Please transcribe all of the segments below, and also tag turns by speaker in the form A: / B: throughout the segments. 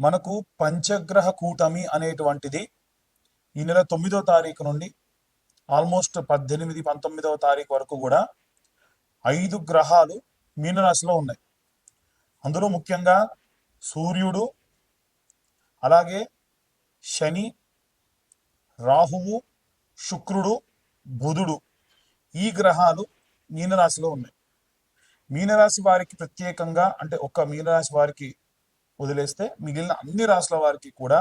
A: మనకు పంచగ్రహ కూటమి అనేటువంటిది ఈ నెల తొమ్మిదో తారీఖు నుండి ఆల్మోస్ట్ పద్దెనిమిది పంతొమ్మిదవ తారీఖు వరకు కూడా ఐదు గ్రహాలు మీనరాశిలో ఉన్నాయి. అందులో ముఖ్యంగా సూర్యుడు అలాగే శని రాహువు శుక్రుడు బుధుడు ఈ గ్రహాలు మీనరాశిలో ఉన్నాయి. మీనరాశి వారికి ప్రత్యేకంగా అంటే ఒక్క మీనరాశి వారికి వదిలేస్తే మిగిలిన అన్ని రాశుల వారికి కూడా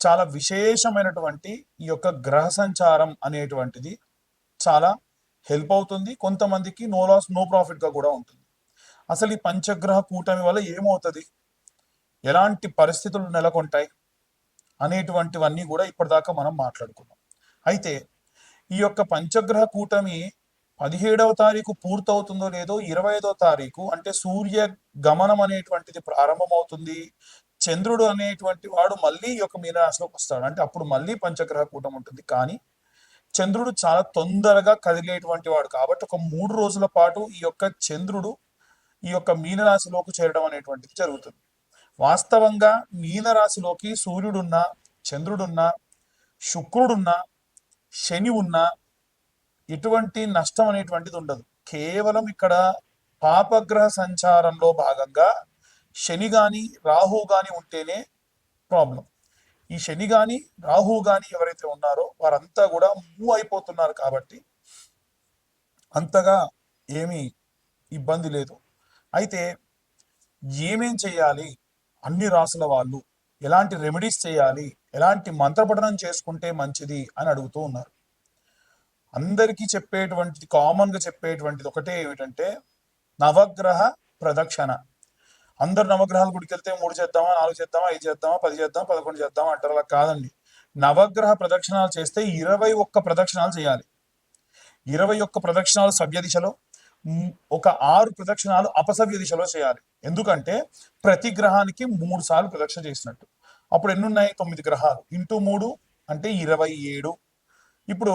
A: చాలా విశేషమైనటువంటి ఈ యొక్క గ్రహ సంచారం అనేటువంటిది చాలా హెల్ప్ అవుతుంది. కొంతమందికి నో లాస్ నో ప్రాఫిట్గా కూడా ఉంటుంది. అసలు ఈ పంచగ్రహ కూటమి వల్ల ఏమవుతుంది? ఎలాంటి పరిస్థితులు నెలకొంటాయి? అనేటువంటివన్నీ కూడా ఇప్పటిదాకా మనం మాట్లాడుకున్నాం. అయితే ఈ యొక్క పంచగ్రహ కూటమి పదిహేడవ తారీఖు పూర్తవుతుందో లేదో ఇరవై ఐదో తారీఖు అంటే సూర్య గమనం అనేటువంటిది ప్రారంభమవుతుంది. చంద్రుడు అనేటువంటి వాడు మళ్ళీ ఈ యొక్క మీనరాశిలోకి వస్తాడు. అంటే అప్పుడు మళ్ళీ పంచగ్రహ కూటం ఉంటుంది. కానీ చంద్రుడు చాలా తొందరగా కదిలేటువంటి వాడు. కాబట్టి ఒక మూడు రోజుల పాటు ఈ యొక్క చంద్రుడు ఈ యొక్క మీనరాశిలోకి చేరడం అనేటువంటిది జరుగుతుంది. వాస్తవంగా మీనరాశిలోకి సూర్యుడున్నా చంద్రుడున్నా శుక్రుడున్నా శని ఉన్నా ఎటువంటి నష్టం అనేటువంటిది ఉండదు. కేవలం ఇక్కడ పాపగ్రహ సంచారంలో భాగంగా శని గాని రాహు గాని ఉంటేనే ప్రాబ్లం ఈ శని గాని రాహు గాని ఎవరైతే ఉన్నారో వారంతా కూడా మూవ్ అయిపోతున్నారు కాబట్టి అంతగా ఏమీ ఇబ్బంది లేదు. అయితే ఏమేం చేయాలి? అన్ని రాసుల వాళ్ళు ఎలాంటి రెమెడీస్ చేయాలి? ఎలాంటి మంత్రపఠనం చేసుకుంటే మంచిది అని అడుగుతూ ఉన్నారు. అందరికీ చెప్పేటువంటిది కామన్గా చెప్పేటువంటిది ఒకటే ఏమిటంటే నవగ్రహ ప్రదక్షిణ. అందరు నవగ్రహాల గుడికి వెళ్తే మూడు చేద్దామా నాలుగు చేద్దామా ఐదు చేద్దామా పది చేద్దామా పదకొండు చేద్దామా అంటారు. అలా కాదండి. నవగ్రహ ప్రదక్షిణాలు చేస్తే ఇరవై ఒక్క ప్రదక్షిణాలు చేయాలి. ఇరవై ఒక్క ప్రదక్షిణాలు సవ్య దిశలో ఒక ఆరు ప్రదక్షిణాలు అపసవ్య దిశలో చేయాలి. ఎందుకంటే ప్రతి గ్రహానికి మూడు సార్లు ప్రదక్షిణ చేసినట్టు. అప్పుడు ఎన్నున్నాయి? తొమ్మిది గ్రహాలు. ఇంటూ మూడు అంటే ఇరవై ఏడు. ఇప్పుడు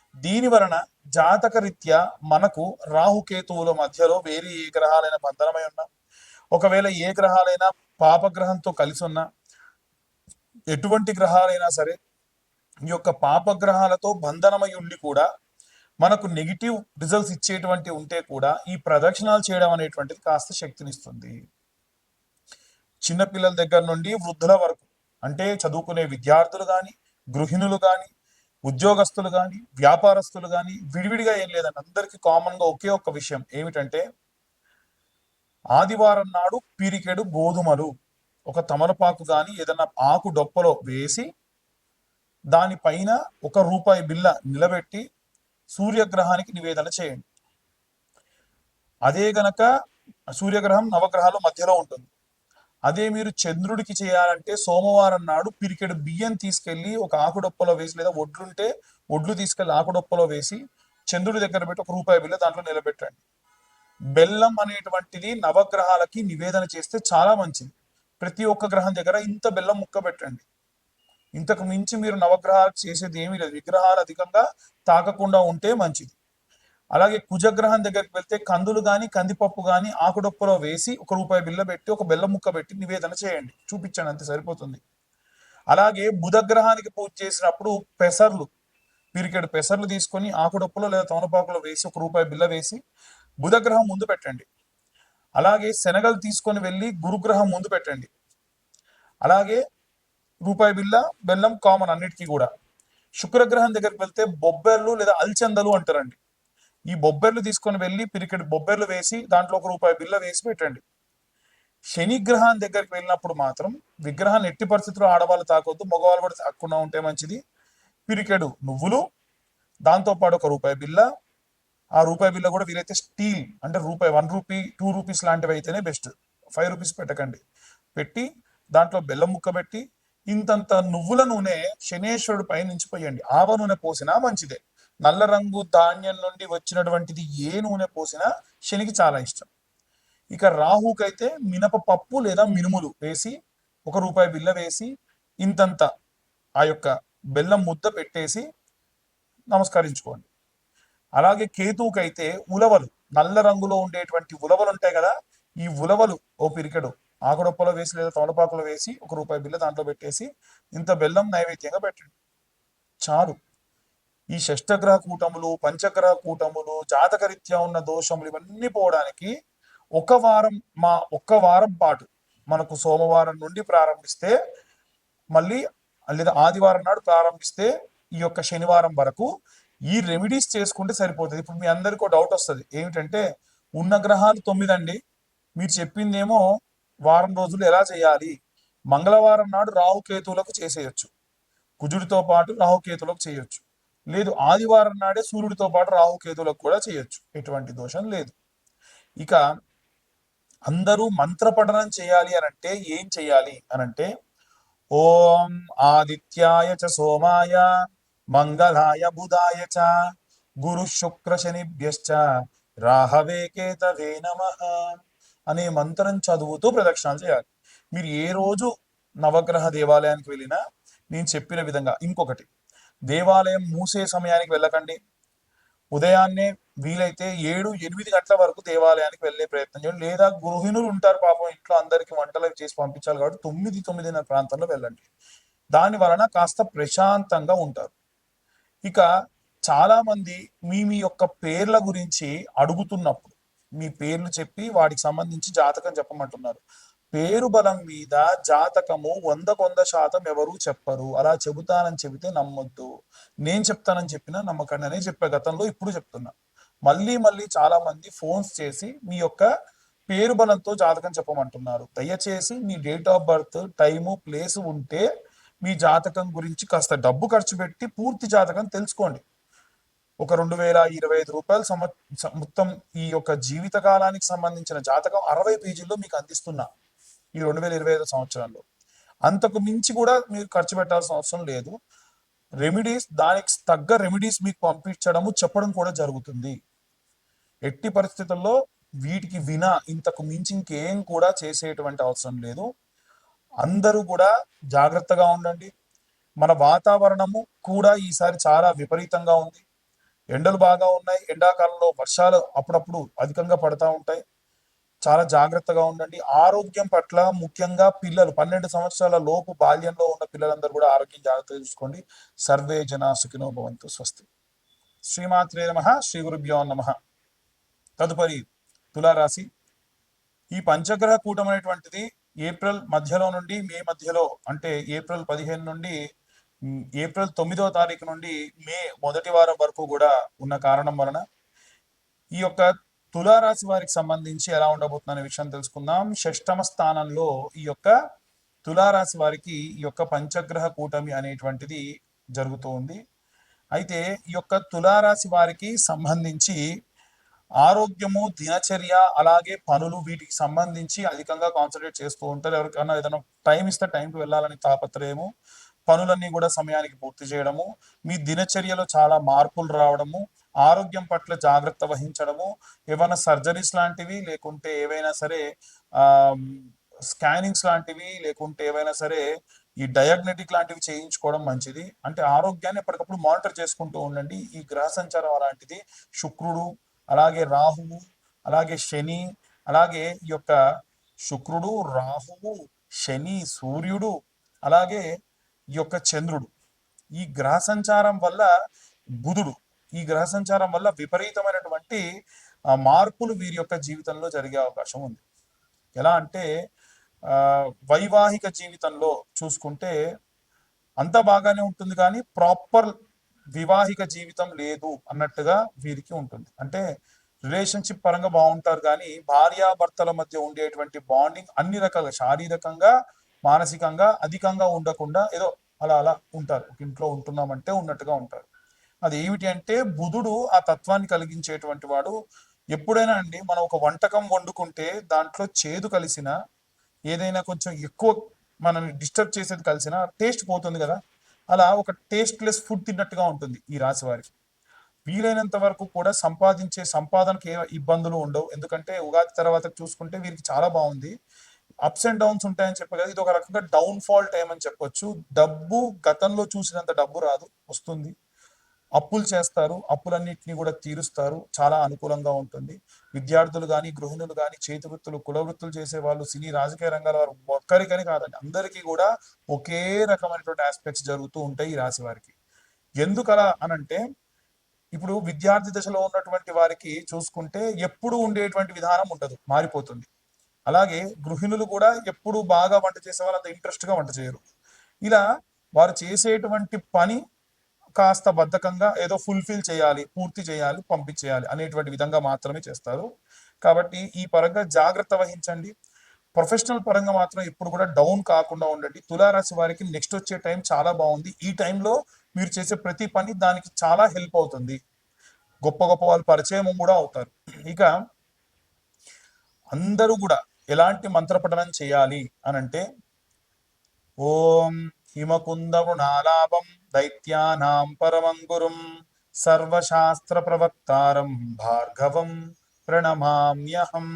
A: దీని వలన జాతక రీత్యా మనకు రాహుకేతువుల మధ్యలో వేరే ఏ గ్రహాలైన బంధనమై ఉన్నా ఒకవేళ ఏ గ్రహాలైనా పాపగ్రహంతో కలిసి ఉన్నా ఎటువంటి గ్రహాలైనా సరే ఈ యొక్క పాపగ్రహాలతో బంధనమై ఉండి కూడా మనకు నెగిటివ్ రిజల్ట్స్ ఇచ్చేటువంటి ఉంటే కూడా ఈ ప్రదక్షిణాలు చేయడం అనేటువంటిది కాస్త శక్తినిస్తుంది. చిన్నపిల్లల దగ్గర నుండి వృద్ధుల వరకు అంటే చదువుకునే విద్యార్థులు కానీ గృహిణులు కానీ ఉద్యోగస్తులు కానీ వ్యాపారస్తులు కానీ విడివిడిగా ఏం లేదండి. అందరికీ కామన్గా ఒకే ఒక్క విషయం ఏమిటంటే ఆదివారం నాడు పీరికెడు గోధుమలు. ఒక తమలపాకు కానీ ఏదైనా ఆకు డొప్పలో వేసి దానిపైన ఒక రూపాయి బిల్ల నిలబెట్టి సూర్యగ్రహానికి నివేదన చేయండి. అదే గనక సూర్యగ్రహం నవగ్రహాల మధ్యలో ఉంటుంది. అదే మీరు చంద్రుడికి చేయాలంటే సోమవారం నాడు పిరికెడు బియ్యం తీసుకెళ్ళి ఒక ఆకుడొప్పలో వేసి లేదా ఒడ్లుంటే ఒడ్లు తీసుకెళ్ళి ఆకుడొప్పలో వేసి చంద్రుడి దగ్గర పెట్టి ఒక రూపాయి బిల్ల దాంట్లో నిలబెట్టండి. బెల్లం అనేటువంటిది నవగ్రహాలకి నివేదన చేస్తే చాలా మంచిది. ప్రతి ఒక్క గ్రహం దగ్గర ఇంత బెల్లం ముక్క పెట్టండి. ఇంతకు మించి మీరు నవగ్రహాలు చేసేది ఏమీ లేదు. విగ్రహాలు అధికంగా తాకకుండా ఉంటే మంచిది. అలాగే కుజగ్రహం దగ్గరికి వెళ్తే కందులు కానీ కందిపప్పు కానీ ఆకుడొప్పలో వేసి ఒక రూపాయి బిల్ల పెట్టి ఒక బెల్లం ముక్క పెట్టి నివేదన చేయండి. చూపించండి అంతే సరిపోతుంది. అలాగే బుధగ్రహానికి పూజ చేసినప్పుడు పెసర్లు పిరికెడు పెసర్లు తీసుకొని ఆకుడొప్పలో లేదా తమలపాకులో వేసి ఒక రూపాయి బిల్ల వేసి బుధగ్రహం ముందు పెట్టండి. అలాగే శనగలు తీసుకొని వెళ్ళి గురుగ్రహం ముందు పెట్టండి. అలాగే రూపాయి బిల్ల బెల్లం కామన్ అన్నిటికీ కూడా. శుక్రగ్రహం దగ్గరికి వెళ్తే బొబ్బెర్లు లేదా అల్చందలు అంటారండి. ఈ బొబ్బెర్లు తీసుకొని వెళ్ళి పిరికెడు బొబ్బెర్లు వేసి దాంట్లో ఒక రూపాయి బిల్ల వేసి పెట్టండి. శనిగ్రహాన్ని దగ్గరికి వెళ్ళినప్పుడు మాత్రం విగ్రహాన్ని ఎట్టి పరిస్థితుల్లో ఆడవాళ్ళు తాకొద్దు మగవాళ్ళు కూడా తాకుండా ఉంటే మంచిది. పిరికెడు నువ్వులు దాంతోపాటు ఒక రూపాయి బిల్ల ఆ రూపాయి బిల్ల కూడా వీలైతే స్టీల్ అంటే రూపాయి వన్ రూపీ టూ రూపీస్ లాంటివి అయితేనే బెస్ట్. ఫైవ్ రూపీస్ పెట్టకండి. పెట్టి దాంట్లో బెల్లం ముక్క పెట్టి ఇంతంత నువ్వుల నూనె శనేశ్వరుడు పైనుంచి పోయండి. ఆవ నూనె పోసినా మంచిదే. నల్ల రంగు ధాన్యం నుండి వచ్చినటువంటిది ఏ నూనె పోసినా శనికి చాలా ఇష్టం. ఇక రాహుకైతే మినప పప్పు లేదా మినుములు వేసి ఒక రూపాయి బిల్ల వేసి ఇంతంత ఆ యొక్క బెల్లం ముద్ద పెట్టేసి నమస్కరించుకోండి. అలాగే కేతువుకైతే ఉలవలు నల్ల రంగులో ఉండేటువంటి ఉలవలు ఉంటాయి కదా ఈ ఉలవలు ఓ పిరికెడు ఆకుడొప్పలో వేసి లేదా తమలపాకులో వేసి ఒక రూపాయి బిల్ల దాంట్లో పెట్టేసి ఇంత బెల్లం నైవేద్యంగా పెట్టండి. చాలు. ఈ షష్టగ్రహ కూటములు పంచగ్రహ కూటములు జాతకరీత్యా ఉన్న దోషములు ఇవన్నీ పోవడానికి ఒక వారం మా ఒక్క వారం పాటు మనకు సోమవారం నుండి ప్రారంభిస్తే మళ్ళీ లేదా ఆదివారం నాడు ప్రారంభిస్తే ఈ యొక్క శనివారం వరకు ఈ రెమెడీస్ చేసుకుంటే సరిపోతుంది. ఇప్పుడు మీ అందరికీ డౌట్ వస్తుంది. ఏమిటంటే ఉన్న గ్రహాలు తొమ్మిది అండి మీరు చెప్పిందేమో వారం రోజులు ఎలా చేయాలి? మంగళవారం నాడు రాహుకేతువులకు చేసేయచ్చు. కుజుడితో పాటు రాహుకేతువులకు చేయొచ్చు. లేదు ఆదివారం నాడే సూర్యుడితో పాటు రాహుకేతులకు కూడా చేయొచ్చు. ఎటువంటి దోషం లేదు. ఇక అందరూ మంత్ర పఠనం చేయాలి అనంటే ఏం చేయాలి అనంటే ఓం ఆదిత్యాయ చ సోమాయ మంగళాయ బుధాయ చ గురు శుక్ర శనిభ్యశ్చ రాహవే కేతవే నమ అనే మంత్రం చదువుతూ ప్రదక్షిణాలు చేయాలి. మీరు ఏ రోజు నవగ్రహ దేవాలయానికి వెళ్ళినా నేను చెప్పిన విధంగా ఇంకొకటి దేవాలయం మూసే సమయానికి వెళ్ళకండి. ఉదయాన్నే వీలైతే ఏడు ఎనిమిది గంటల వరకు దేవాలయానికి వెళ్ళే ప్రయత్నం చేయండి. లేదా గృహిణులు ఉంటారు పాపం ఇంట్లో అందరికి వంటలు చేసి పంపించాలి కాబట్టి తొమ్మిది తొమ్మిదిన్నర ప్రాంతంలో వెళ్ళండి. దాని వలన కాస్త ప్రశాంతంగా ఉంటారు. ఇక చాలా మంది మీ మీ యొక్క పేర్ల గురించి అడుగుతున్నప్పుడు మీ పేర్లు చెప్పి వాటికి సంబంధించి జాతకం చెప్పమంటున్నారు. పేరు బలం మీద జాతకము వందకొంద వంద శాతం ఎవరు చెప్పరు. అలా చెబుతానని చెబితే నమ్మొద్దు. నేను చెప్తానని చెప్పినా నమ్మకండి అనే చెప్పే గతంలో ఇప్పుడు చెప్తున్నా. మళ్ళీ మళ్ళీ చాలా మంది ఫోన్స్ చేసి మీ యొక్క పేరు బలంతో జాతకం చెప్పమంటున్నారు. దయచేసి మీ date of birth time place ఉంటే మీ జాతకం గురించి కాస్త డబ్బు ఖర్చు పెట్టి పూర్తి జాతకం తెలుసుకోండి. ఒక రెండు వేల ఇరవై ఐదు రూపాయలు మొత్తం ఈ యొక్క జీవిత కాలానికి సంబంధించిన జాతకం అరవై పేజీల్లో మీకు అందిస్తున్నా. ఈ రెండు వేల ఇరవై ఐదు సంవత్సరంలో అంతకు మించి కూడా మీరు ఖర్చు పెట్టాల్సిన అవసరం లేదు. రెమెడీస్ దానికి తగ్గ రెమెడీస్ మీకు పంపించడము చెప్పడం కూడా జరుగుతుంది. ఎట్టి పరిస్థితుల్లో వీటికి వినా ఇంతకు మించి ఇంకేం కూడా చేసేటువంటి అవసరం లేదు. అందరూ కూడా జాగ్రత్తగా ఉండండి. మన వాతావరణము కూడా ఈసారి చాలా విపరీతంగా ఉంది. ఎండలు బాగా ఉన్నాయి. ఎండాకాలంలో వర్షాలు అప్పుడప్పుడు అధికంగా పడతా ఉంటాయి. చాలా జాగ్రత్తగా ఉండండి. ఆరోగ్యం పట్ల ముఖ్యంగా పిల్లలు పన్నెండు సంవత్సరాల లోపు బాల్యంలో ఉన్న పిల్లలందరూ కూడా ఆరోగ్యం జాగ్రత్తగా చూసుకోండి. సర్వే జనా సుఖినో భవంతు. స్వస్తి. శ్రీమాత్రే నమ. శ్రీ గురుభ్యో నమ. తదుపరి తులారాశి. ఈ పంచగ్రహ కూటం అనేటువంటిది ఏప్రిల్ మధ్యలో నుండి మే మధ్యలో అంటే ఏప్రిల్ పదిహేను నుండి ఏప్రిల్ తొమ్మిదవ తారీఖు నుండి మే మొదటి వారం వరకు కూడా ఉన్న కారణం వలన ఈ యొక్క తులారాశి వారికి సంబంధించి ఎలా ఉండబోతుందనే విషయం తెలుసుకుందాం. షష్టమ స్థానంలో ఈ యొక్క తులారాశి వారికి ఈ యొక్క పంచగ్రహ కూటమి అనేటువంటిది జరుగుతూ ఉంది. అయితే ఈ యొక్క తులారాశి వారికి సంబంధించి ఆరోగ్యము దినచర్య అలాగే పనులు వీటికి సంబంధించి అధికంగా కాన్సన్ట్రేట్ చేస్తూ ఉంటారు. ఎవరికైనా ఏదైనా టైం ఇస్తే టైంకి వెళ్ళాలని తాపత్రయము పనులన్నీ కూడా సమయానికి పూర్తి చేయడము మీ దినచర్యలో చాలా మార్పులు రావడము ఆరోగ్యం పట్ల జాగ్రత్త వహించడము ఏమైనా సర్జరీస్ లాంటివి లేకుంటే ఏవైనా సరే ఆ స్కానింగ్స్ లాంటివి లేకుంటే ఏవైనా సరే ఈ డయాగ్నెటిక్ లాంటివి చేయించుకోవడం మంచిది. అంటే ఆరోగ్యాన్ని ఎప్పటికప్పుడు మానిటర్ చేసుకుంటూ ఉండండి. ఈ గ్రహ సంచారం అలాంటిది శుక్రుడు అలాగే రాహువు అలాగే శని అలాగే ఈ యొక్క శుక్రుడు రాహువు శని సూర్యుడు అలాగే ఈ యొక్క చంద్రుడు. ఈ గ్రహ సంచారం వల్ల బుధుడు ఈ గ్రహ సంచారం వల్ల విపరీతమైనటువంటి మార్పులు వీరి యొక్క జీవితంలో జరిగే అవకాశం ఉంది. ఎలా అంటే వైవాహిక జీవితంలో చూసుకుంటే అంత బాగానే ఉంటుంది కానీ ప్రాపర్ వివాహిక జీవితం లేదు అన్నట్టుగా వీరికి ఉంటుంది. అంటే రిలేషన్షిప్ పరంగా బాగుంటారు కానీ భార్యాభర్తల మధ్య ఉండేటువంటి బాండింగ్ అన్ని రకాలుగా శారీరకంగా మానసికంగా అధికంగా ఉండకుండా ఏదో అలా అలా ఉంటారు. ఇంట్లో ఉంటున్నామంటే ఉన్నట్టుగా ఉంటారు. అది ఏమిటి అంటే బుధుడు ఆ తత్వాన్ని కలిగించేటువంటి వాడు. ఎప్పుడైనా అండి మనం ఒక వంటకం వండుకుంటే దాంట్లో చేదు కలిసిన ఏదైనా కొంచెం ఎక్కువ మనల్ని డిస్టర్బ్ చేసేది కలిసిన టేస్ట్ పోతుంది కదా. అలా ఒక టేస్ట్లెస్ ఫుడ్ తిన్నట్టుగా ఉంటుంది ఈ రాశి వారికి. వీలైనంత వరకు కూడా సంపాదించే సంపాదనకి ఏ ఇబ్బందులు ఉండవు. ఎందుకంటే ఉగాది తర్వాత చూసుకుంటే వీరికి చాలా బాగుంది. అప్స్ అండ్ డౌన్స్ ఉంటాయని చెప్పే కదా. ఇది ఒక రకంగా డౌన్ ఫాల్ టైం అని చెప్పొచ్చు. డబ్బు గతంలో చూసినంత డబ్బు రాదు. వస్తుంది. అప్పులు చేస్తారు అప్పులన్నింటినీ కూడా తీరుస్తారు. చాలా అనుకూలంగా ఉంటుంది. విద్యార్థులు కానీ గృహిణులు కానీ చేతి వృత్తులు కుల వృత్తులు చేసే వాళ్ళు సినీ రాజకీయ రంగాల వారు ఒక్కరికని కాదండి. అందరికీ కూడా ఒకే రకమైనటువంటి ఆస్పెక్ట్స్ జరుగుతూ ఉంటాయి ఈ రాశి వారికి. ఎందుకలా అనంటే ఇప్పుడు విద్యార్థి దశలో ఉన్నటువంటి వారికి చూసుకుంటే ఎప్పుడు ఉండేటువంటి విధానం ఉండదు మారిపోతుంది. అలాగే గృహిణులు కూడా ఎప్పుడు బాగా వంట చేసే వాళ్ళు అంత ఇంట్రెస్ట్గా వంట చేయరు. ఇలా వారు చేసేటువంటి పని కాస్త బద్ధకంగా ఏదో ఫుల్ఫిల్ చేయాలి పూర్తి చేయాలి పంపించేయాలి అనేటువంటి విధంగా మాత్రమే చేస్తారు. కాబట్టి ఈ పరంగా జాగ్రత్త వహించండి. ప్రొఫెషనల్ పరంగా మాత్రం ఎప్పుడు కూడా డౌన్ కాకుండా ఉండండి. తులారాశి వారికి నెక్స్ట్ వచ్చే టైం చాలా బాగుంది. ఈ టైంలో మీరు చేసే ప్రతి పని దానికి చాలా హెల్ప్ అవుతుంది. గొప్ప గొప్ప వాళ్ళు పరిచయం కూడా అవుతారు. ఇక అందరూ కూడా ఎలాంటి మంత్రపఠనం చేయాలి అని అంటే ఓం హిమకుందవృణాలాభం దైత్యానాం పరమం గురుం సర్వశాస్త్ర ప్రవక్తారం భార్గవం ప్రణమామ్యహం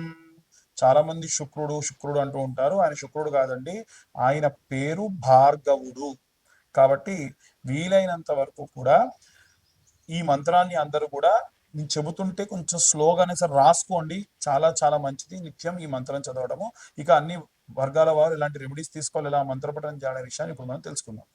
A: చాలా మంది శుక్రుడు శుక్రుడు అంటూ ఉంటారు. ఆయన శుక్రుడు కాదండి ఆయన పేరు భార్గవుడు. కాబట్టి వీలైనంత వరకు కూడా ఈ మంత్రాన్ని అందరూ కూడా నేను చెబుతుంటే కొంచెం స్లోగానే సార్ రాసుకోండి. చాలా చాలా మంచిది. నిత్యం ఈ మంత్రం చదవడము. ఇక అన్ని వర్గాల వారు ఇలాంటి రెమెడీస్ తీసుకోవాలి ఇలా మంత్రపఠనం చేయాలనే విషయాన్ని ఇప్పుడు మనం తెలుసుకుందాం.